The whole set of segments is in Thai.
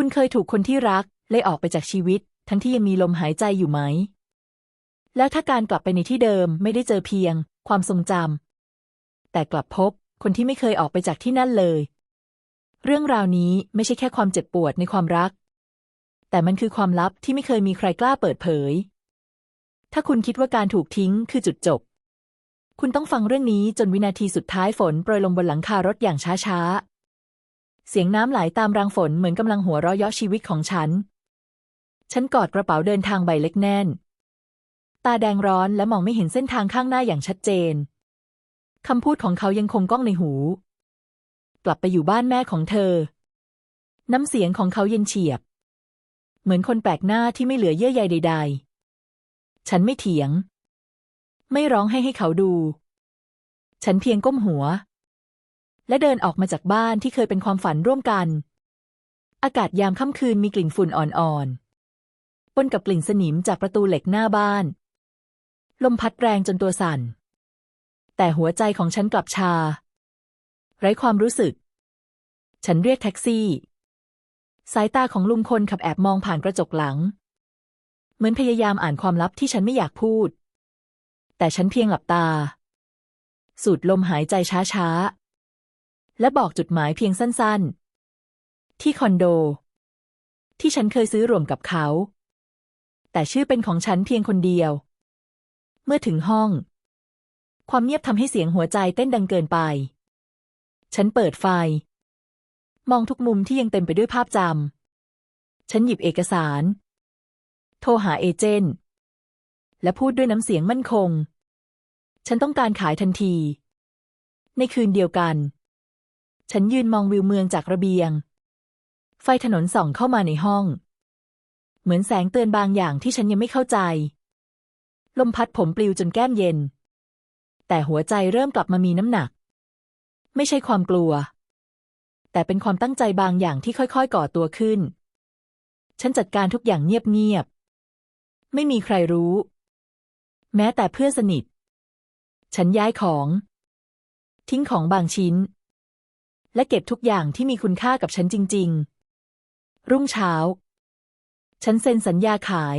คุณเคยถูกคนที่รักไล่ออกไปจากชีวิต ทั้งที่ยังมีลมหายใจอยู่ไหม แล้วถ้าการกลับไปในที่เดิมไม่ได้เจอเพียง ความทรงจำแต่กลับพบคนที่ไม่เคยออกไปจากที่นั่นเลย เรื่องราวนี้ไม่ใช่แค่ความเจ็บปวดในความรัก แต่มันคือความลับที่ไม่เคยมีใครกล้าเปิดเผย ถ้าคุณคิดว่าการถูกทิ้งคือจุดจบ คุณต้องฟังเรื่องนี้จนวินาทีสุดท้ายฝนโปรยลงบนหลังคารถอย่างช้าๆ เสียงน้ำไหลตามรางฝนเหมือนกำลังหัวเราะเยาะชีวิตของฉัน ฉันกอดกระเป๋าเดินทางใบเล็กแน่น ตาแดงร้อนและมองไม่เห็นเส้นทางข้างหน้าอย่างชัดเจน คำพูดของเขายังคงก้องในหู กลับไปอยู่บ้านแม่ของเธอ น้ำเสียงของเขาเย็นเฉียบ เหมือนคนแปลกหน้าที่ไม่เหลือเยื่อใยใด ๆ ฉันไม่เถียง ไม่ร้องให้ให้เขาดู ฉันเพียงก้มหัว และเดินออกมาจากบ้านที่เคยเป็นความฝันร่วมกัน อากาศยามค่ำคืนมีกลิ่นฝุ่นอ่อนๆ ปนกับกลิ่นสนิมจากประตูเหล็กหน้าบ้าน ลมพัดแรงจนตัวสั่น แต่หัวใจของฉันกลับชา ไร้ความรู้สึก ฉันเรียกแท็กซี่ สายตาของลุงคนขับแอบมองผ่านกระจกหลัง เหมือนพยายามอ่านความลับที่ฉันไม่อยากพูด แต่ฉันเพียงหลับตา สูดลมหายใจช้าๆ และบอกจุดหมายเพียงสั้นๆ ที่คอนโด ที่ฉันเคยซื้อรวมกับเขา แต่ชื่อเป็นของฉันเพียงคนเดียว เมื่อถึงห้อง ความเงียบทำให้เสียงหัวใจเต้นดังเกินไป ฉันเปิดไฟ มองทุกมุมที่ยังเต็มไปด้วยภาพจำ ฉันหยิบเอกสาร โทรหาเอเจนต์และพูดด้วยน้ำเสียงมั่นคง ฉันต้องการขายทันที ในคืนเดียวกัน ฉันยืนมองวิวเมืองจากระเบียง ไฟถนนส่องเข้ามาในห้อง เหมือนแสงเตือนบางอย่างที่ฉันยังไม่เข้าใจ ลมพัดผมปลิวจนแก้มเย็น แต่หัวใจเริ่มกลับมามีน้ำหนัก ไม่ใช่ความกลัว แต่เป็นความตั้งใจบางอย่างที่ค่อยๆ ก่อตัวขึ้น ฉันจัดการทุกอย่างเงียบๆ ไม่มีใครรู้ แม้แต่เพื่อนสนิท ฉันย้ายของ ทิ้งของบางชิ้น และเก็บทุกอย่างที่มีคุณค่ากับฉันจริง ๆ รุ่งเช้า ฉันเซ็นสัญญาขาย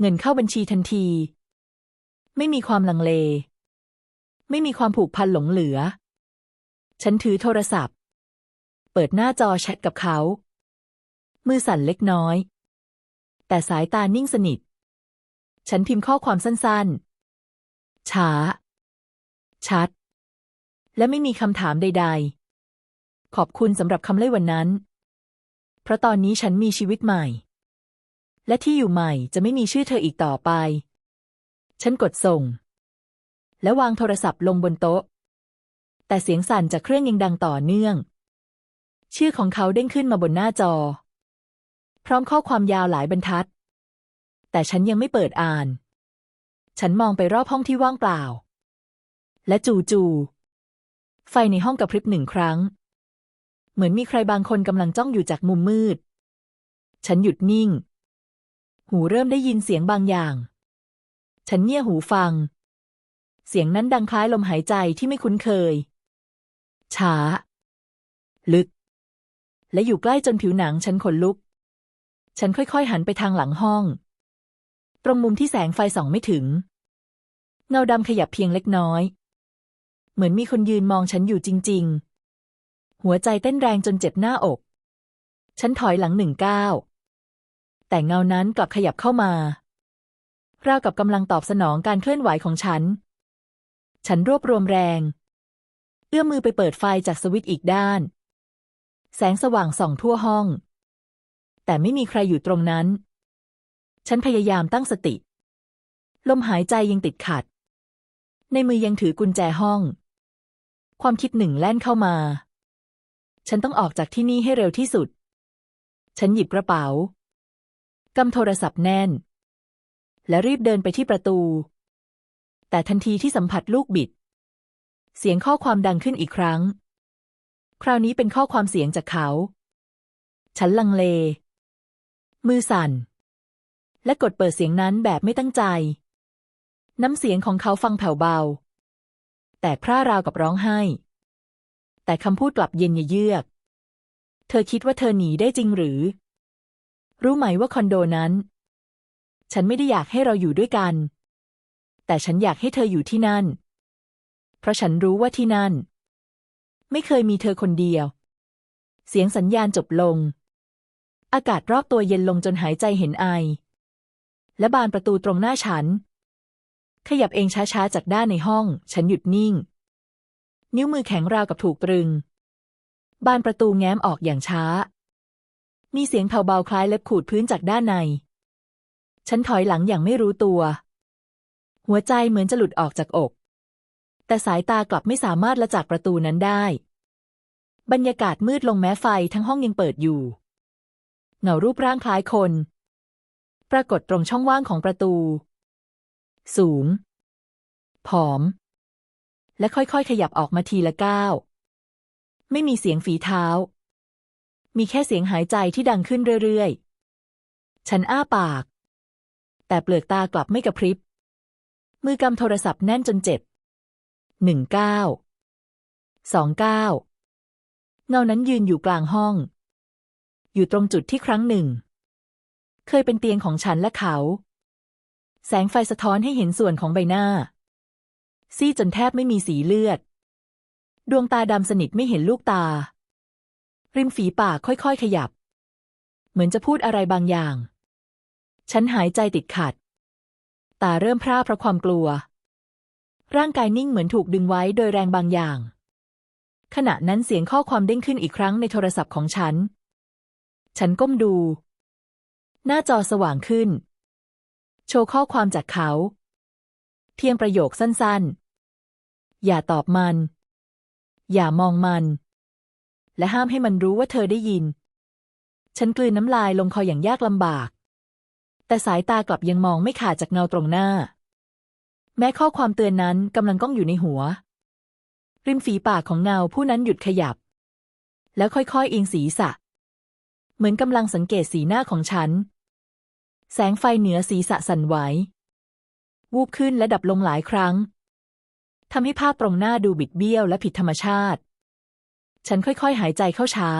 เงินเข้าบัญชีทันที ไม่มีความลังเล ไม่มีความผูกพันหลงเหลือ ฉันถือโทรศัพท์ เปิดหน้าจอแชทกับเขา มือสั่นเล็กน้อย แต่สายตานิ่งสนิท ฉันพิมพ์ข้อความสั้นๆ ช้า ชัดและไม่มีคำถามใด ๆ ขอบคุณสำหรับคำเล่ยวันนั้น เพราะตอนนี้ฉันมีชีวิตใหม่ และที่อยู่ใหม่จะไม่มีชื่อเธออีกต่อไป ฉันกดส่ง และวางโทรศัพท์ลงบนโต๊ะ แต่เสียงสั่นจากเครื่องยังดังต่อเนื่อง ชื่อของเขาเด้งขึ้นมาบนหน้าจอ พร้อมข้อความยาวหลายบรรทัด แต่ฉันยังไม่เปิดอ่าน ฉันมองไปรอบห้องที่ว่างเปล่า และจู่ๆไฟในห้องกระพริบหนึ่งครั้ง เหมือนมีใครบางคนกำลังจ้องอยู่จากมุมมืด ฉันหยุดนิ่ง หูเริ่มได้ยินเสียงบางอย่าง ฉันเงี่ยหูฟัง เสียงนั้นดังคล้ายลมหายใจที่ไม่คุ้นเคย ช้า ลึก และอยู่ใกล้จนผิวหนังฉันขนลุก ฉันค่อยๆหันไปทางหลังห้อง ตรงมุมที่แสงไฟส่องไม่ถึง เงาดำขยับเพียงเล็กน้อย เหมือนมีคนยืนมองฉันอยู่จริง ๆ หัวใจเต้นแรงจนเจ็บหน้าอก ฉันถอยหลังหนึ่งก้าวแต่เงานั้นกลับขยับเข้ามา ราวกับกำลังตอบสนองการเคลื่อนไหวของฉัน ฉันรวบรวมแรง เอื้อมมือไปเปิดไฟจากสวิตช์อีกด้าน แสงสว่างส่องทั่วห้อง แต่ไม่มีใครอยู่ตรงนั้น ฉันพยายามตั้งสติ ลมหายใจยังติดขัด ในมือยังถือกุญแจห้อง ความคิดหนึ่งแล่นเข้ามา ฉันต้องออกจากที่นี่ให้เร็วที่สุด ฉันหยิบกระเป๋ากำโทรศัพท์แน่น และรีบเดินไปที่ประตู แต่ทันทีที่สัมผัสลูกบิด เสียงข้อความดังขึ้นอีกครั้ง คราวนี้เป็นข้อความเสียงจากเขา ฉันลังเล มือสั่น และกดเปิดเสียงนั้นแบบไม่ตั้งใจ น้ำเสียงของเขาฟังแผ่วเบา แต่พร่าราวกับร้องไห้ แต่คำพูดกลับเย็นเยือก เธอคิดว่าเธอหนีได้จริงหรือ รู้ไหมว่าคอนโดนั้น ฉันไม่ได้อยากให้เราอยู่ด้วยกัน แต่ฉันอยากให้เธออยู่ที่นั่น เพราะฉันรู้ว่าที่นั่น ไม่เคยมีเธอคนเดียว เสียงสัญญาณจบลง อากาศรอบตัวเย็นลงจนหายใจเห็นไอ และบานประตูตรงหน้าฉัน ขยับเองช้าๆจากด้านในห้อง ฉันหยุดนิ่ง นิ้วมือแข็งราวกับถูกตรึง บานประตูแง้มออกอย่างช้า มีเสียงเผาเบาคล้ายเล็บขูดพื้นจากด้านใน ฉันถอยหลังอย่างไม่รู้ตัว หัวใจเหมือนจะหลุดออกจากอก แต่สายตากลับไม่สามารถละจากประตูนั้นได้ บรรยากาศมืดลงแม้ไฟทั้งห้องยังเปิดอยู่ เงารูปร่างคล้ายคน ปรากฏตรงช่องว่างของประตู สูง ผอม และค่อยๆ ขยับออกมาทีละก้าว ไม่มีเสียงฝีเท้า มีแค่เสียงหายใจที่ดังขึ้นเรื่อยๆ ฉันอ้าปาก แต่เปลือกตากลับไม่กระพริบ มือกำโทรศัพท์แน่นจนเจ็บหนึ่งเก้าสองเก้าเงานั้นยืนอยู่กลางห้อง อยู่ตรงจุดที่ครั้งหนึ่ง เคยเป็นเตียงของฉันและเขา แสงไฟสะท้อนให้เห็นส่วนของใบหน้า ซีดจนแทบไม่มีสีเลือด ดวงตาดำสนิทไม่เห็นลูกตา ริมฝีปากค่อยๆ ขยับ เหมือนจะพูดอะไรบางอย่าง ฉันหายใจติดขัด ตาเริ่มพร่าเพราะความกลัว ร่างกายนิ่งเหมือนถูกดึงไว้โดยแรงบางอย่าง ขณะนั้นเสียงข้อความเด้งขึ้นอีกครั้งในโทรศัพท์ของฉัน ฉันก้มดู หน้าจอสว่างขึ้น โชว์ข้อความจากเขา เพียงประโยคสั้นๆ อย่าตอบมัน อย่ามองมัน และห้ามให้มันรู้ว่าเธอได้ยิน ฉันกลืนน้ำลายลงคออย่างยากลำบาก แต่สายตากลับยังมองไม่ขาดจากเงาตรงหน้า แม้ข้อความเตือนนั้นกำลังก้องอยู่ในหัว ริมฝีปากของเงาผู้นั้นหยุดขยับ แล้วค่อยๆเอียงศีรษะ เหมือนกำลังสังเกตสีหน้าของฉัน แสงไฟเหนือศีรษะสั่นไหว วูบขึ้นและดับลงหลายครั้งทำให้ภาพตรงหน้าดูบิดเบี้ยวและผิดธรรมชาติ ฉันค่อยๆ หายใจเข้าช้า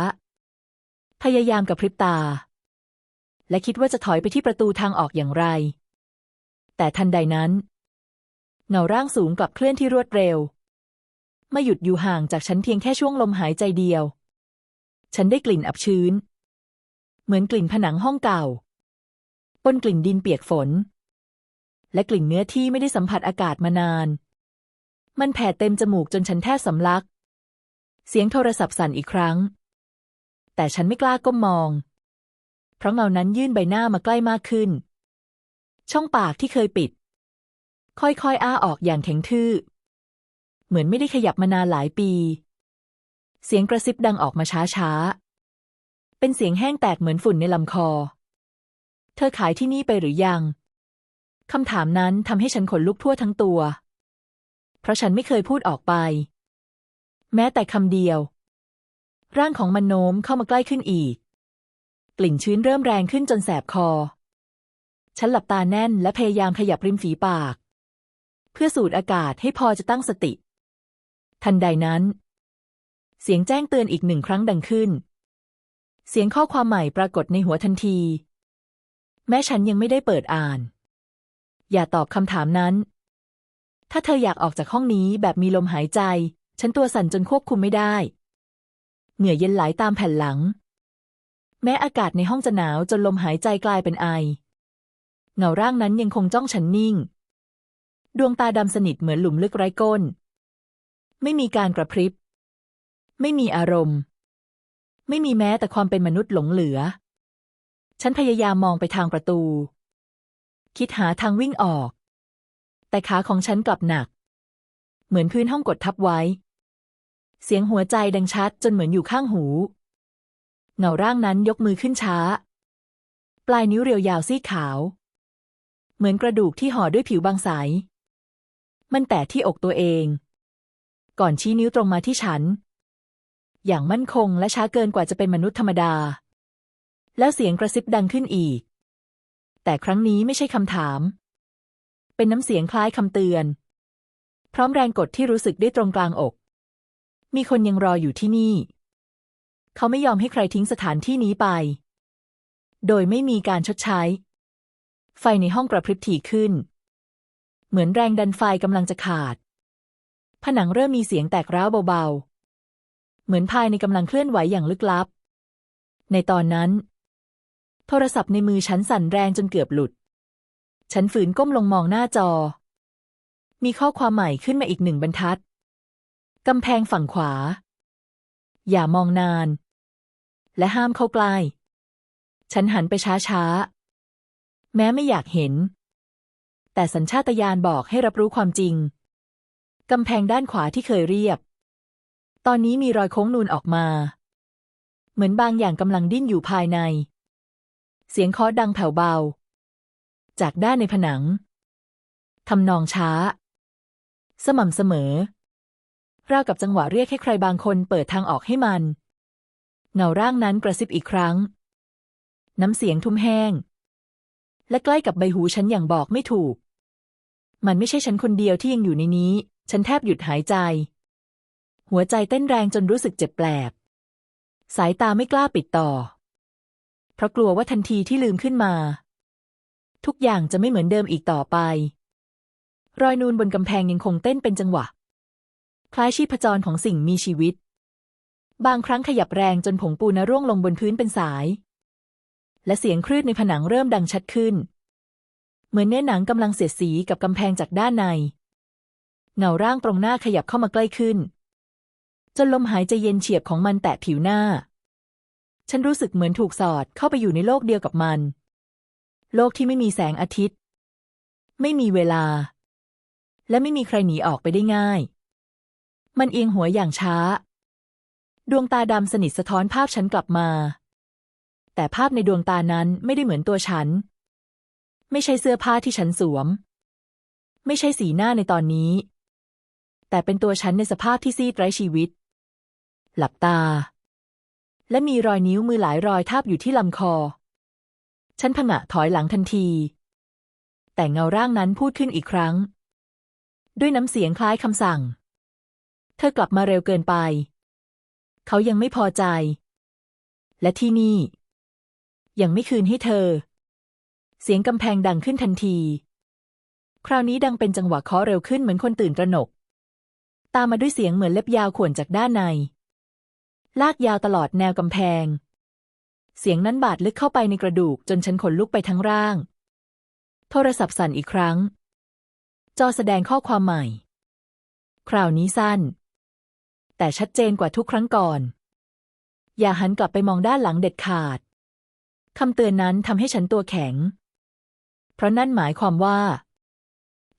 พยายามกับพริบตา และคิดว่าจะถอยไปที่ประตูทางออกอย่างไร แต่ทันใดนั้น เงาร่างสูงกลับเคลื่อนที่รวดเร็วไม่หยุดอยู่ห่างจากฉันเพียงแค่ช่วงลมหายใจเดียว ฉันได้กลิ่นอับชื้น เหมือนกลิ่นผนังห้องเก่า ปนกลิ่นดินเปียกฝน และกลิ่นเนื้อที่ไม่ได้สัมผัสอากาศมานาน มันแผ่เต็มจมูกจนฉันแทบสำลัก เสียงโทรศัพท์สั่นอีกครั้ง แต่ฉันไม่กล้าก้มมอง เพราะเงานั้นยื่นใบหน้ามาใกล้มากขึ้น ช่องปากที่เคยปิด ค่อยๆอ้าออกอย่างแข็งทื่อ เหมือนไม่ได้ขยับมานานหลายปี เสียงกระซิบดังออกมาช้าๆ เป็นเสียงแห้งแตกเหมือนฝุ่นในลำคอ เธอขายที่นี่ไปหรือยัง คำถามนั้นทำให้ฉันขนลุกทั่วทั้งตัว เพราะฉันไม่เคยพูดออกไป แม้แต่คำเดียว ร่างของมันโน้มเข้ามาใกล้ขึ้นอีก กลิ่นชื้นเริ่มแรงขึ้นจนแสบคอ ฉันหลับตาแน่นและพยายามขยับริมฝีปาก เพื่อสูดอากาศให้พอจะตั้งสติ ทันใดนั้น เสียงแจ้งเตือนอีกหนึ่งครั้งดังขึ้น เสียงข้อความใหม่ปรากฏในหัวทันที แม้ฉันยังไม่ได้เปิดอ่าน อย่าตอบคำถามนั้น ถ้าเธออยากออกจากห้องนี้แบบมีลมหายใจ ฉันตัวสั่นจนควบคุมไม่ได้ เหงื่อเย็นไหลตามแผ่นหลัง แม้อากาศในห้องจะหนาวจนลมหายใจกลายเป็นไอ เงาร่างนั้นยังคงจ้องฉันนิ่ง ดวงตาดำสนิทเหมือนหลุมลึกไร้ก้น ไม่มีการกระพริบ ไม่มีอารมณ์ ไม่มีแม้แต่ความเป็นมนุษย์หลงเหลือ ฉันพยายามมองไปทางประตู คิดหาทางวิ่งออก แต่ขาของฉันกลับหนัก เหมือนพื้นห้องกดทับไว้ เสียงหัวใจดังชัดจนเหมือนอยู่ข้างหู เงาร่างนั้นยกมือขึ้นช้า ปลายนิ้วเรียวยาวซีขาว เหมือนกระดูกที่ห่อด้วยผิวบางใสมันแตะที่อกตัวเอง ก่อนชี้นิ้วตรงมาที่ฉัน อย่างมั่นคงและช้าเกินกว่าจะเป็นมนุษย์ธรรมดา แล้วเสียงกระซิบดังขึ้นอีก แต่ครั้งนี้ไม่ใช่คำถาม เป็นน้ำเสียงคล้ายคำเตือน พร้อมแรงกดที่รู้สึกได้ตรงกลางอก มีคนยังรออยู่ที่นี่ เขาไม่ยอมให้ใครทิ้งสถานที่นี้ไป โดยไม่มีการชดใช้ ไฟในห้องกระพริบถี่ขึ้น เหมือนแรงดันไฟกำลังจะขาด ผนังเริ่มมีเสียงแตกร้าวเบาๆ เหมือนภายในกำลังเคลื่อนไหวอย่างลึกลับ ในตอนนั้น โทรศัพท์ในมือฉันสั่นแรงจนเกือบหลุด ฉันฝืนก้มลงมองหน้าจอ มีข้อความใหม่ขึ้นมาอีกหนึ่งบรรทัด กำแพงฝั่งขวา อย่ามองนาน และห้ามเข้าใกล้ ฉันหันไปช้าๆ แม้ไม่อยากเห็น แต่สัญชาตญาณบอกให้รับรู้ความจริง กำแพงด้านขวาที่เคยเรียบ ตอนนี้มีรอยโค้งนูนออกมา เหมือนบางอย่างกำลังดิ้นอยู่ภายใน เสียงเคาะดังแผ่วเบา จากด้านในผนังทำนองช้า สม่ำเสมอ ราวกับจังหวะเรียกให้ใครบางคนเปิดทางออกให้มัน เงาร่างนั้นกระซิบอีกครั้ง น้ำเสียงทุ้มแห้ง และใกล้กับใบหูฉันอย่างบอกไม่ถูก มันไม่ใช่ฉันคนเดียวที่ยังอยู่ในนี้ ฉันแทบหยุดหายใจ หัวใจเต้นแรงจนรู้สึกเจ็บแปลบสายตาไม่กล้าปิดต่อ เพราะกลัวว่าทันทีที่ลืมขึ้นมา ทุกอย่างจะไม่เหมือนเดิมอีกต่อไป รอยนูนบนกำแพงยังคงเต้นเป็นจังหวะ คล้ายชีพจรของสิ่งมีชีวิต บางครั้งขยับแรงจนผงปูนร่วงลงบนพื้นเป็นสาย และเสียงคลื่นในผนังเริ่มดังชัดขึ้น เหมือนเนื้อหนังกำลังเสียดสีกับกำแพงจากด้านใน เงาร่างตรงหน้าขยับเข้ามาใกล้ขึ้นจนลมหายใจเย็นเฉียบของมันแตะผิวหน้า ฉันรู้สึกเหมือนถูกสอดเข้าไปอยู่ในโลกเดียวกับมัน โลกที่ไม่มีแสงอาทิตย์ ไม่มีเวลา และไม่มีใครหนีออกไปได้ง่าย มันเอียงหัวอย่างช้า ดวงตาดำสนิทสะท้อนภาพฉันกลับมา แต่ภาพในดวงตานั้นไม่ได้เหมือนตัวฉัน ไม่ใช่เสื้อผ้าที่ฉันสวม ไม่ใช่สีหน้าในตอนนี้ แต่เป็นตัวฉันในสภาพที่ซีดไร้ชีวิต หลับตา และมีรอยนิ้วมือหลายรอยทาบอยู่ที่ลำคอ ฉันผงะถอยหลังทันที แต่เงาร่างนั้นพูดขึ้นอีกครั้ง ด้วยน้ำเสียงคล้ายคำสั่ง เธอกลับมาเร็วเกินไป เขายังไม่พอใจ และที่นี่ ยังไม่คืนให้เธอ เสียงกำแพงดังขึ้นทันที คราวนี้ดังเป็นจังหวะเคาะเร็วขึ้นเหมือนคนตื่นตระหนก ตามมาด้วยเสียงเหมือนเล็บยาวข่วนจากด้านใน ลากยาวตลอดแนวกำแพง เสียงนั้นบาดลึกเข้าไปในกระดูกจนฉันขนลุกไปทั้งร่าง โทรศัพท์สั่นอีกครั้ง จอแสดงข้อความใหม่ คราวนี้สั้น แต่ชัดเจนกว่าทุกครั้งก่อน อย่าหันกลับไปมองด้านหลังเด็ดขาดคำเตือนนั้นทำให้ฉันตัวแข็ง เพราะนั่นหมายความว่า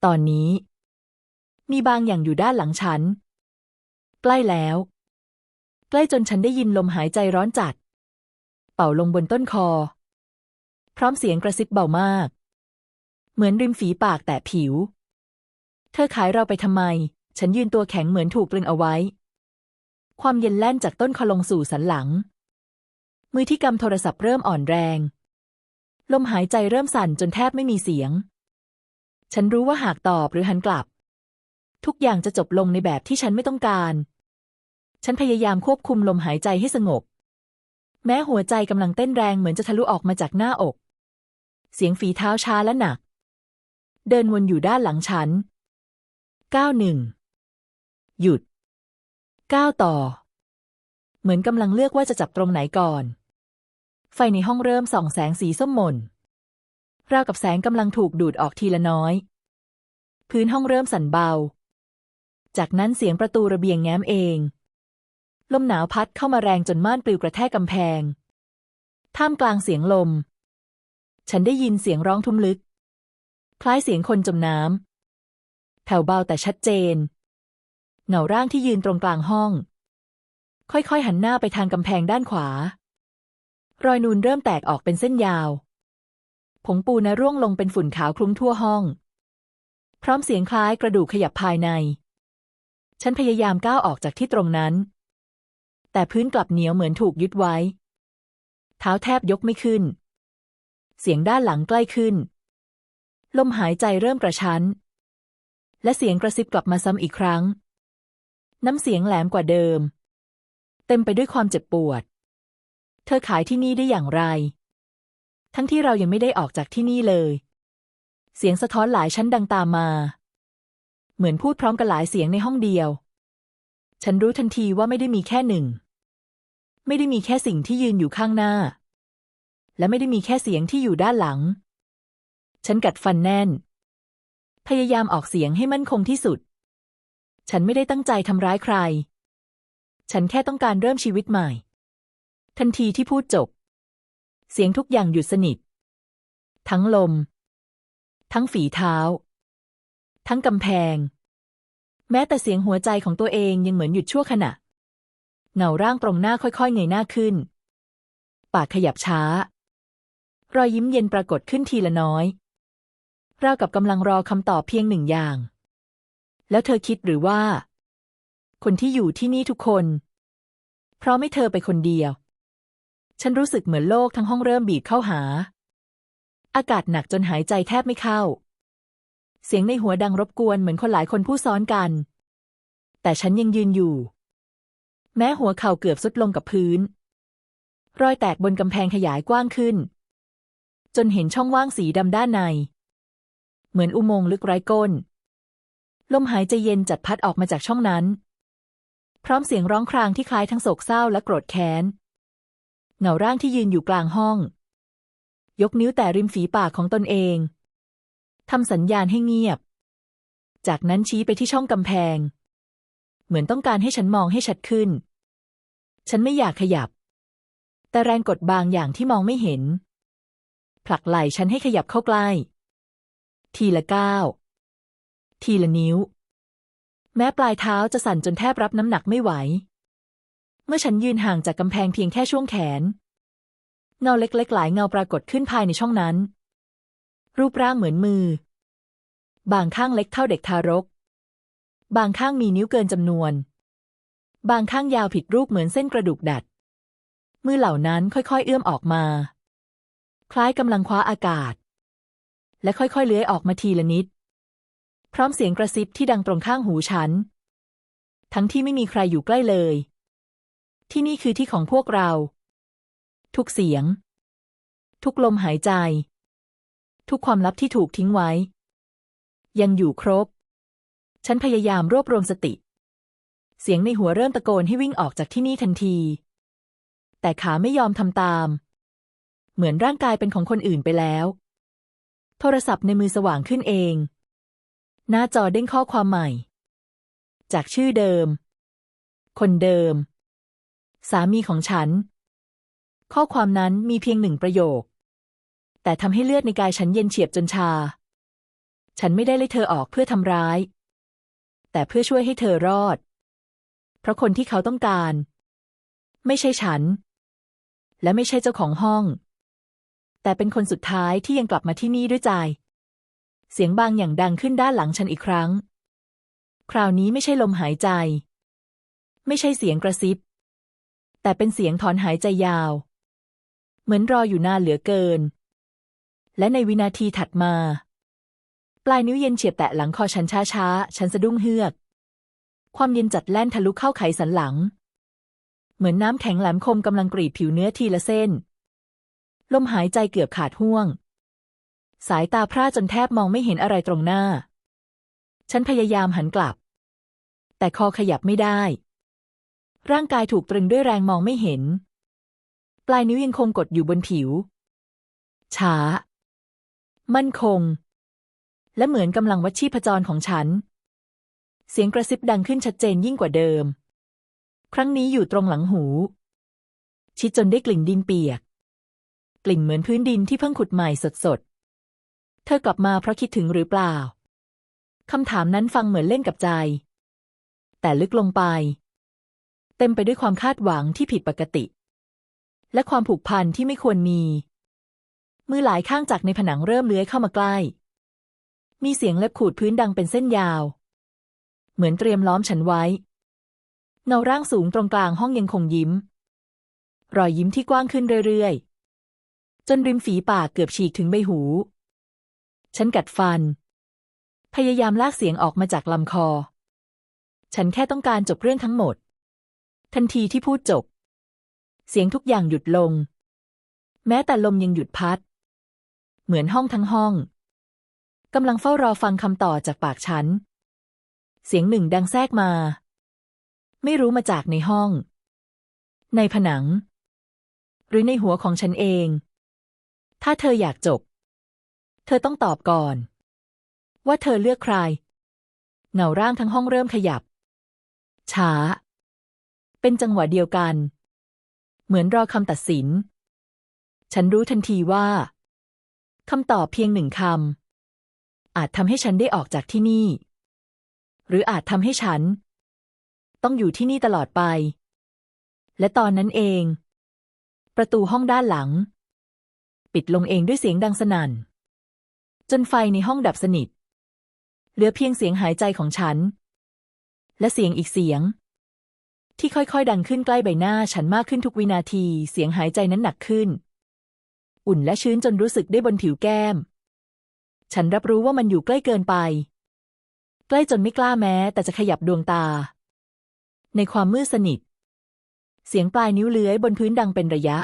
ตอนนี้ มีบางอย่างอยู่ด้านหลังฉัน ใกล้แล้ว ใกล้จนฉันได้ยินลมหายใจร้อนจัด เป่าลงบนต้นคอ พร้อมเสียงกระซิบเบามาก เหมือนริมฝีปากแตะผิว เธอขายเราไปทำไม ฉันยืนตัวแข็งเหมือนถูกตรึงเอาไว้ ความเย็นแล่นจากต้นคอลงสู่สันหลัง มือที่กำโทรศัพท์เริ่มอ่อนแรง ลมหายใจเริ่มสั่นจนแทบไม่มีเสียง ฉันรู้ว่าหากตอบหรือหันกลับ ทุกอย่างจะจบลงในแบบที่ฉันไม่ต้องการ ฉันพยายามควบคุมลมหายใจให้สงบ แม้หัวใจกำลังเต้นแรงเหมือนจะทะลุออกมาจากหน้าอก เสียงฝีเท้าช้าและหนัก เดินวนอยู่ด้านหลังฉันก้าวหนึ่งหยุดก้าวต่อ เหมือนกำลังเลือกว่าจะจับตรงไหนก่อน ไฟในห้องเริ่มส่องแสงสีส้มมนราวกับแสงกำลังถูกดูดออกทีละน้อย พื้นห้องเริ่มสั่นเบา จากนั้นเสียงประตูระเบียงแง้มเอง ลมหนาวพัดเข้ามาแรงจนม่านปลิวกระแทกกำแพง ท่ามกลางเสียงลม ฉันได้ยินเสียงร้องทุ้มลึก คล้ายเสียงคนจมน้ำแผ่วเบาแต่ชัดเจน เงาร่างที่ยืนตรงกลางห้อง ค่อยๆ หันหน้าไปทางกำแพงด้านขวา รอยนูนเริ่มแตกออกเป็นเส้นยาว ผงปูนะร่วงลงเป็นฝุ่นขาวคลุ้งทั่วห้อง พร้อมเสียงคล้ายกระดูกขยับภายในฉันพยายามก้าวออกจากที่ตรงนั้น แต่พื้นกลับเหนียวเหมือนถูกยึดไว้ เท้าแทบยกไม่ขึ้น เสียงด้านหลังใกล้ขึ้น ลมหายใจเริ่มกระชั้น และเสียงกระซิบกลับมาซ้ำอีกครั้ง น้ำเสียงแหลมกว่าเดิม เต็มไปด้วยความเจ็บปวด เธอขายที่นี่ได้อย่างไร ทั้งที่เรายังไม่ได้ออกจากที่นี่เลย เสียงสะท้อนหลายชั้นดังตามมา เหมือนพูดพร้อมกันหลายเสียงในห้องเดียว ฉันรู้ทันทีว่าไม่ได้มีแค่หนึ่ง ไม่ได้มีแค่สิ่งที่ยืนอยู่ข้างหน้า และไม่ได้มีแค่เสียงที่อยู่ด้านหลัง ฉันกัดฟันแน่น พยายามออกเสียงให้มั่นคงที่สุด ฉันไม่ได้ตั้งใจทำร้ายใคร ฉันแค่ต้องการเริ่มชีวิตใหม่ ทันทีที่พูดจบ เสียงทุกอย่างหยุดสนิท ทั้งลม ทั้งฝีเท้า ทั้งกำแพง แม้แต่เสียงหัวใจของตัวเองยังเหมือนหยุดชั่วขณะ เงาร่างตรงหน้าค่อยๆเงยหน้าขึ้น ปากขยับช้า รอยยิ้มเย็นปรากฏขึ้นทีละน้อยราวกับกำลังรอคำตอบเพียงหนึ่งอย่าง แล้วเธอคิดหรือว่า คนที่อยู่ที่นี่ทุกคน เพราะไม่เธอไปคนเดียว ฉันรู้สึกเหมือนโลกทั้งห้องเริ่มบีบเข้าหา อากาศหนักจนหายใจแทบไม่เข้า เสียงในหัวดังรบกวนเหมือนคนหลายคนพูดซ้อนกัน แต่ฉันยังยืนอยู่ แม้หัวเข่าเกือบสุดลงกับพื้น รอยแตกบนกำแพงขยายกว้างขึ้น จนเห็นช่องว่างสีดำด้านใน เหมือนอุโมงค์ลึกไร้ก้น ลมหายใจเย็นจัดพัดออกมาจากช่องนั้น พร้อมเสียงร้องครางที่คล้ายทั้งโศกเศร้าและโกรธแค้นเงาร่างที่ยืนอยู่กลางห้อง ยกนิ้วแต่ริมฝีปากของตนเอง ทำสัญญาณให้เงียบ จากนั้นชี้ไปที่ช่องกำแพง เหมือนต้องการให้ฉันมองให้ชัดขึ้น ฉันไม่อยากขยับ แต่แรงกดบางอย่างที่มองไม่เห็น ผลักไหล่ฉันให้ขยับเข้าใกล้ ทีละก้าว ทีละนิ้ว แม้ปลายเท้าจะสั่นจนแทบรับน้ำหนักไม่ไหว เมื่อฉันยืนห่างจากกำแพงเพียงแค่ช่วงแขน เงาเล็กๆหลายเงาปรากฏขึ้นภายในช่องนั้น รูปร่างเหมือนมือ บางข้างเล็กเท่าเด็กทารก บางข้างมีนิ้วเกินจำนวน บางข้างยาวผิดรูปเหมือนเส้นกระดูกดัด มือเหล่านั้นค่อยๆ เอื้อมออกมา คล้ายกำลังคว้าอากาศ และค่อยๆ เลื้อยออกมาทีละนิด พร้อมเสียงกระซิบที่ดังตรงข้างหูฉัน ทั้งที่ไม่มีใครอยู่ใกล้เลย ที่นี่คือที่ของพวกเรา ทุกเสียง ทุกลมหายใจ ทุกความลับที่ถูกทิ้งไว้ ยังอยู่ครบ ฉันพยายามรวบรวมสติ เสียงในหัวเริ่มตะโกนให้วิ่งออกจากที่นี่ทันที แต่ขาไม่ยอมทำตาม เหมือนร่างกายเป็นของคนอื่นไปแล้ว โทรศัพท์ในมือสว่างขึ้นเอง หน้าจอเด้งข้อความใหม่ จากชื่อเดิม คนเดิม สามีของฉัน ข้อความนั้นมีเพียงหนึ่งประโยค แต่ทำให้เลือดในกายฉันเย็นเฉียบจนชา ฉันไม่ได้เลยเธอออกเพื่อทำร้าย แต่เพื่อช่วยให้เธอรอด เพราะคนที่เขาต้องการ ไม่ใช่ฉัน และไม่ใช่เจ้าของห้อง แต่เป็นคนสุดท้ายที่ยังกลับมาที่นี่ด้วยใจ เสียงบางอย่างดังขึ้นด้านหลังฉันอีกครั้ง คราวนี้ไม่ใช่ลมหายใจ ไม่ใช่เสียงกระซิบ แต่เป็นเสียงถอนหายใจยาว เหมือนรออยู่นานเหลือเกิน และในวินาทีถัดมา ปลายนิ้วเย็นเฉียบแตะหลังคอฉันช้าๆ ฉันสะดุ้งเฮือก ความเย็นจัดแล่นทะลุเข้าไขสันหลัง เหมือนน้ำแข็งแหลมคมกำลังกรีดผิวเนื้อทีละเส้น ลมหายใจเกือบขาดห่วง สายตาพร่าจนแทบมองไม่เห็นอะไรตรงหน้า ฉันพยายามหันกลับ แต่คอขยับไม่ได้ ร่างกายถูกตรึงด้วยแรงมองไม่เห็น ปลายนิ้วยังคงกดอยู่บนผิวช้า มั่นคง และเหมือนกำลังวัดชีพจรของฉัน เสียงกระซิบดังขึ้นชัดเจนยิ่งกว่าเดิม ครั้งนี้อยู่ตรงหลังหู ชิดจนได้กลิ่นดินเปียก กลิ่นเหมือนพื้นดินที่เพิ่งขุดใหม่สดๆ เธอกลับมาเพราะคิดถึงหรือเปล่าคำถามนั้นฟังเหมือนเล่นกับใจ แต่ลึกลงไป เต็มไปด้วยความคาดหวังที่ผิดปกติ และความผูกพันที่ไม่ควรมี มือหลายข้างจากในผนังเริ่มเลื้อยเข้ามาใกล้ มีเสียงเล็บขูดพื้นดังเป็นเส้นยาว เหมือนเตรียมล้อมฉันไว้ เงาร่างสูงตรงกลางห้องยังคงยิ้ม รอยยิ้มที่กว้างขึ้นเรื่อยๆ จนริมฝีปากเกือบฉีกถึงใบหู ฉันกัดฟัน พยายามลากเสียงออกมาจากลำคอ ฉันแค่ต้องการจบเรื่องทั้งหมด ทันทีที่พูดจบ เสียงทุกอย่างหยุดลง แม้แต่ลมยังหยุดพัด เหมือนห้องทั้งห้องกำลังเฝ้ารอฟังคำต่อจากปากฉัน เสียงหนึ่งดังแทรกมา ไม่รู้มาจากในห้อง ในผนัง หรือในหัวของฉันเอง ถ้าเธออยากจบ เธอต้องตอบก่อน ว่าเธอเลือกใครเงาร่างทั้งห้องเริ่มขยับ ช้า เป็นจังหวะเดียวกัน เหมือนรอคำตัดสิน ฉันรู้ทันทีว่า คำตอบเพียงหนึ่งคำ อาจทำให้ฉันได้ออกจากที่นี่ หรืออาจทำให้ฉัน ต้องอยู่ที่นี่ตลอดไป และตอนนั้นเอง ประตูห้องด้านหลัง ปิดลงเองด้วยเสียงดังสนั่น จนไฟในห้องดับสนิท เหลือเพียงเสียงหายใจของฉัน และเสียงอีกเสียง ที่ค่อยๆ ดังขึ้นใกล้ใบหน้าฉันมากขึ้นทุกวินาที เสียงหายใจนั้นหนักขึ้น อุ่นและชื้นจนรู้สึกได้บนผิวแก้ม ฉันรับรู้ว่ามันอยู่ใกล้เกินไป ใกล้จนไม่กล้าแม้ แต่จะขยับดวงตา ในความมืดสนิท เสียงปลายนิ้วเลื้อยบนพื้นดังเป็นระยะ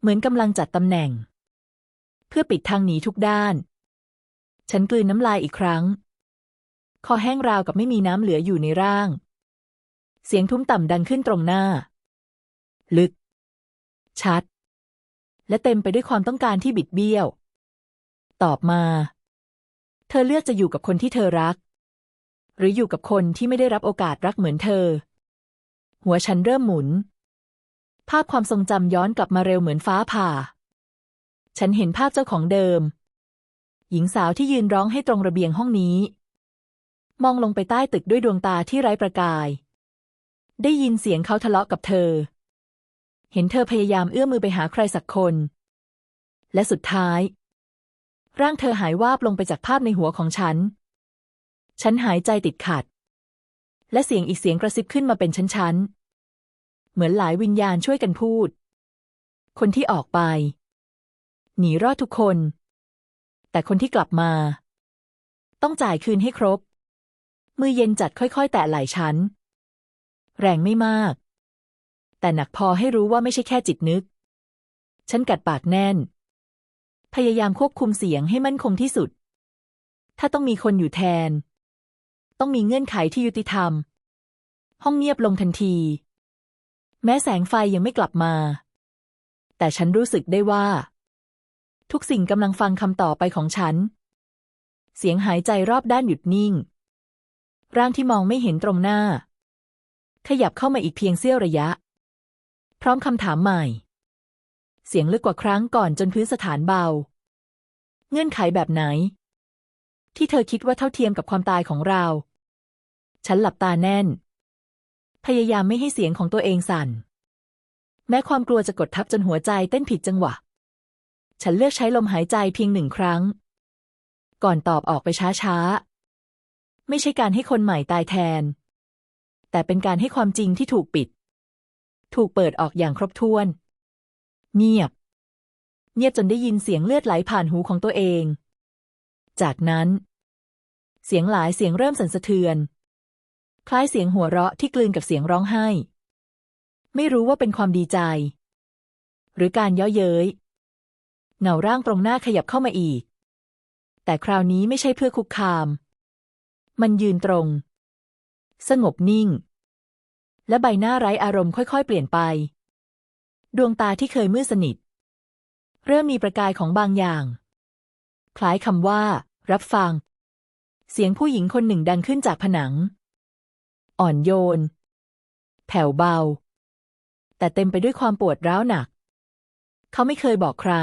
เหมือนกำลังจัดตำแหน่ง เพื่อปิดทางหนีทุกด้าน ฉันกลืนน้ำลายอีกครั้ง คอแห้งราวกับไม่มีน้ำเหลืออยู่ในร่าง เสียงทุ้มต่ำดังขึ้นตรงหน้า ลึก ชัด และเต็มไปด้วยความต้องการที่บิดเบี้ยว ตอบมา เธอเลือกจะอยู่กับคนที่เธอรัก หรืออยู่กับคนที่ไม่ได้รับโอกาสรักเหมือนเธอ หัวฉันเริ่มหมุน ภาพความทรงจำย้อนกลับมาเร็วเหมือนฟ้าผ่า ฉันเห็นภาพเจ้าของเดิม หญิงสาวที่ยืนร้องให้ตรงระเบียงห้องนี้ มองลงไปใต้ตึกด้วยดวงตาที่ไร้ประกาย ได้ยินเสียงเขาทะเลาะกับเธอ เห็นเธอพยายามเอื้อมมือไปหาใครสักคน และสุดท้าย ร่างเธอหายวาบลงไปจากภาพในหัวของฉัน ฉันหายใจติดขัด และเสียงอีกเสียงกระซิบขึ้นมาเป็นชั้นๆ เหมือนหลายวิญญาณช่วยกันพูด คนที่ออกไป หนีรอดทุกคน แต่คนที่กลับมา ต้องจ่ายคืนให้ครบ มือเย็นจัดค่อยๆ แตะไหล่ฉัน แรงไม่มาก แต่หนักพอให้รู้ว่าไม่ใช่แค่จิตนึก ฉันกัดปากแน่น พยายามควบคุมเสียงให้มั่นคงที่สุด ถ้าต้องมีคนอยู่แทน ต้องมีเงื่อนไขที่ยุติธรรม ห้องเงียบลงทันที แม้แสงไฟยังไม่กลับมา แต่ฉันรู้สึกได้ว่า ทุกสิ่งกำลังฟังคำต่อไปของฉัน เสียงหายใจรอบด้านหยุดนิ่ง ร่างที่มองไม่เห็นตรงหน้าขยับเข้ามาอีกเพียงเสี้ยวระยะ พร้อมคำถามใหม่ เสียงลึกกว่าครั้งก่อนจนพื้นสถานเบา เงื่อนไขแบบไหน ที่เธอคิดว่าเท่าเทียมกับความตายของเรา ฉันหลับตาแน่น พยายามไม่ให้เสียงของตัวเองสั่น แม้ความกลัวจะกดทับจนหัวใจเต้นผิดจังหวะ ฉันเลือกใช้ลมหายใจเพียงหนึ่งครั้ง ก่อนตอบออกไปช้าๆ ไม่ใช่การให้คนใหม่ตายแทน แต่เป็นการให้ความจริงที่ถูกปิด ถูกเปิดออกอย่างครบถ้วน เงียบ เงียบจนได้ยินเสียงเลือดไหลผ่านหูของตัวเอง จากนั้น เสียงหลายเสียงเริ่มสั่นสะเทือน คล้ายเสียงหัวเราะที่กลืนกับเสียงร้องไห้ ไม่รู้ว่าเป็นความดีใจ หรือการเย้อเย้ยเงาร่างตรงหน้าขยับเข้ามาอีก แต่คราวนี้ไม่ใช่เพื่อคุกคาม มันยืนตรง สงบนิ่ง และใบหน้าไร้อารมณ์ค่อย ๆ เปลี่ยนไป ดวงตาที่เคยมืดสนิท เริ่มมีประกายของบางอย่าง คล้ายคำว่า รับฟัง เสียงผู้หญิงคนหนึ่งดังขึ้นจากผนัง อ่อนโยน แผ่วเบา แต่เต็มไปด้วยความปวดร้าวหนัก เขาไม่เคยบอกใคร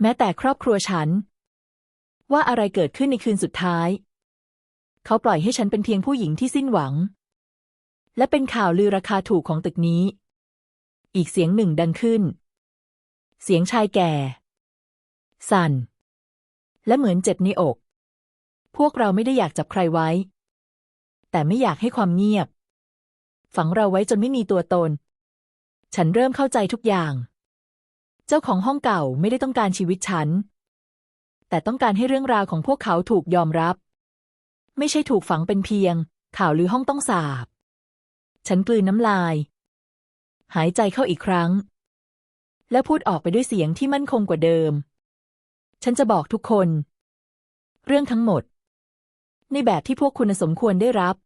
แม้แต่ครอบครัวฉัน ว่าอะไรเกิดขึ้นในคืนสุดท้าย เขาปล่อยให้ฉันเป็นเพียงผู้หญิงที่สิ้นหวัง และเป็นข่าวลือราคาถูกของตึกนี้ อีกเสียงหนึ่งดังขึ้น เสียงชายแก่ สั่น และเหมือนเจ็บในอก พวกเราไม่ได้อยากจับใครไว้ แต่ไม่อยากให้ความเงียบ ฝังเราไว้จนไม่มีตัวตน ฉันเริ่มเข้าใจทุกอย่าง เจ้าของห้องเก่าไม่ได้ต้องการชีวิตฉัน แต่ต้องการให้เรื่องราวของพวกเขาถูกยอมรับ ไม่ใช่ถูกฝังเป็นเพียง ข่าวหรือห้องต้องสาบ ฉันกลืนน้ำลาย หายใจเข้าอีกครั้ง แล้วพูดออกไปด้วยเสียงที่มั่นคงกว่าเดิม ฉันจะบอกทุกคน เรื่องทั้งหมด ในแบบที่พวกคุณสมควรได้รับ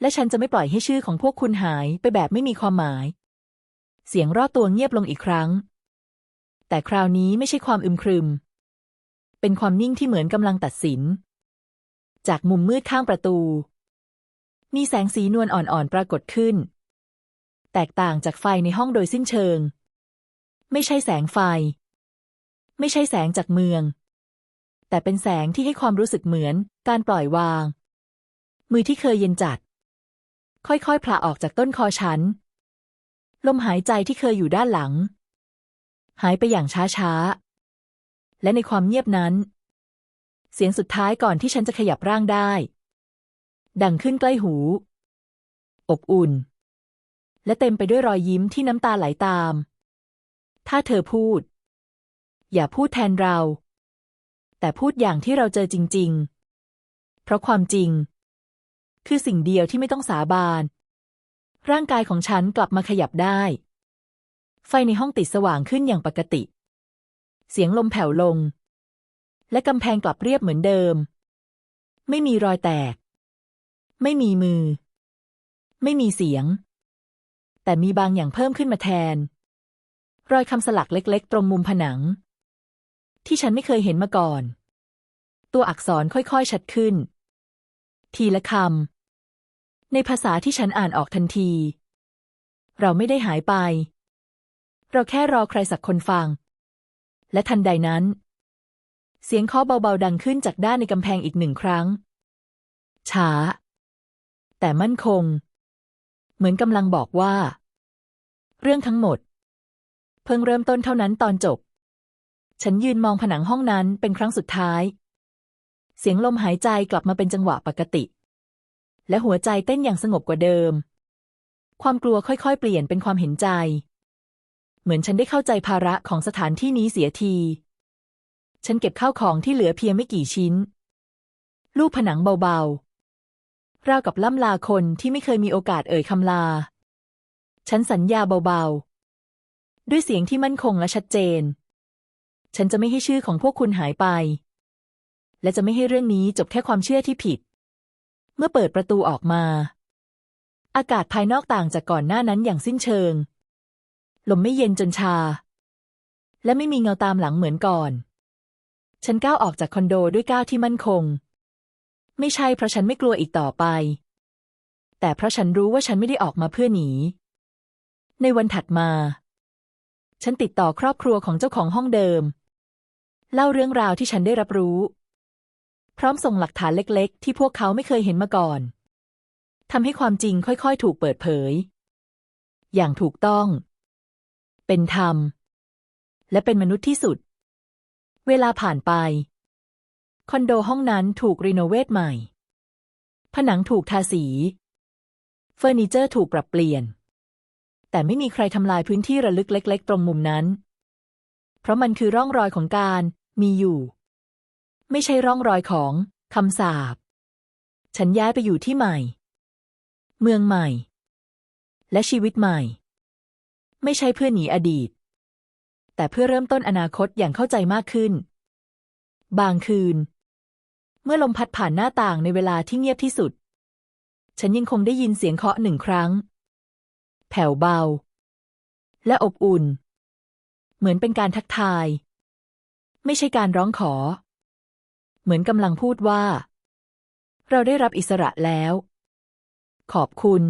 และฉันจะไม่ปล่อยให้ชื่อของพวกคุณหายไปแบบไม่มีความหมาย เสียงรอบตัวเงียบลงอีกครั้ง แต่คราวนี้ไม่ใช่ความอึมครึม เป็นความนิ่งที่เหมือนกำลังตัดสิน จากมุมมืดข้างประตู มีแสงสีนวลอ่อนๆปรากฏขึ้น แตกต่างจากไฟในห้องโดยสิ้นเชิง ไม่ใช่แสงไฟ ไม่ใช่แสงจากเมือง แต่เป็นแสงที่ให้ความรู้สึกเหมือนการปล่อยวาง มือที่เคยเย็นจัด ค่อยๆผละออกจากต้นคอฉัน ลมหายใจที่เคยอยู่ด้านหลัง หายไปอย่างช้าๆ และในความเงียบนั้น เสียงสุดท้ายก่อนที่ฉันจะขยับร่างได้ ดังขึ้นใกล้หู อบอุ่น และเต็มไปด้วยรอยยิ้มที่น้ำตาไหลตาม ถ้าเธอพูด อย่าพูดแทนเรา แต่พูดอย่างที่เราเจอจริง ๆ เพราะความจริง คือสิ่งเดียวที่ไม่ต้องสาบาน ร่างกายของฉันกลับมาขยับได้ ไฟในห้องติดสว่างขึ้นอย่างปกติ เสียงลมแผ่วลง และกำแพงกลับเรียบเหมือนเดิม ไม่มีรอยแตก ไม่มีมือ ไม่มีเสียง แต่มีบางอย่างเพิ่มขึ้นมาแทน รอยคำสลักเล็ก ๆ ตรงมุมผนัง ที่ฉันไม่เคยเห็นมาก่อน ตัวอักษรค่อยๆชัดขึ้น ทีละคำในภาษาที่ฉันอ่านออกทันที เราไม่ได้หายไป เราแค่รอใครสักคนฟัง และทันใดนั้น เสียงเคาะเบาๆดังขึ้นจากด้านในกำแพงอีกหนึ่งครั้งช้า แต่มั่นคง เหมือนกำลังบอกว่า เรื่องทั้งหมด เพิ่งเริ่มต้นเท่านั้นตอนจบ ฉันยืนมองผนังห้องนั้นเป็นครั้งสุดท้าย เสียงลมหายใจกลับมาเป็นจังหวะปกติ และหัวใจเต้นอย่างสงบกว่าเดิม ความกลัวค่อยๆ เปลี่ยนเป็นความเห็นใจ เหมือนฉันได้เข้าใจภาระของสถานที่นี้เสียที ฉันเก็บข้าวของที่เหลือเพียงไม่กี่ชิ้น ลูบผนังเบาๆ ราวกับล่ำลาคนที่ไม่เคยมีโอกาสเอ่ยคำลา ฉันสัญญาเบาๆ ด้วยเสียงที่มั่นคงและชัดเจน ฉันจะไม่ให้ชื่อของพวกคุณหายไป และจะไม่ให้เรื่องนี้จบแค่ความเชื่อที่ผิด เมื่อเปิดประตูออกมา อากาศภายนอกต่างจากก่อนหน้านั้นอย่างสิ้นเชิง ลมไม่เย็นจนชา และไม่มีเงาตามหลังเหมือนก่อน ฉันก้าวออกจากคอนโดด้วยก้าวที่มั่นคง ไม่ใช่เพราะฉันไม่กลัวอีกต่อไป แต่เพราะฉันรู้ว่าฉันไม่ได้ออกมาเพื่อหนี ในวันถัดมา ฉันติดต่อครอบครัวของเจ้าของห้องเดิม เล่าเรื่องราวที่ฉันได้รับรู้ พร้อมส่งหลักฐานเล็ก ๆ ที่พวกเขาไม่เคยเห็นมาก่อนทำให้ความจริงค่อยๆ ถูกเปิดเผย อย่างถูกต้อง เป็นธรรม และเป็นมนุษย์ที่สุด เวลาผ่านไป คอนโดห้องนั้นถูกรีโนเวทใหม่ ผนังถูกทาสี เฟอร์นิเจอร์ถูกปรับเปลี่ยน แต่ไม่มีใครทำลายพื้นที่ระลึกเล็ก ๆ ตรงมุมนั้น เพราะมันคือร่องรอยของการมีอยู่ ไม่ใช่ร่องรอยของคำสาป ฉันย้ายไปอยู่ที่ใหม่ เมืองใหม่ และชีวิตใหม่ ไม่ใช่เพื่อหนีอดีต แต่เพื่อเริ่มต้นอนาคตอย่างเข้าใจมากขึ้น บางคืน เมื่อลมพัดผ่านหน้าต่างในเวลาที่เงียบที่สุด ฉันยังคงได้ยินเสียงเคาะหนึ่งครั้ง แผ่วเบา และอบอุ่น เหมือนเป็นการทักทาย ไม่ใช่การร้องขอ เหมือนกำลังพูดว่า เราได้รับอิสระแล้ว ขอบคุณ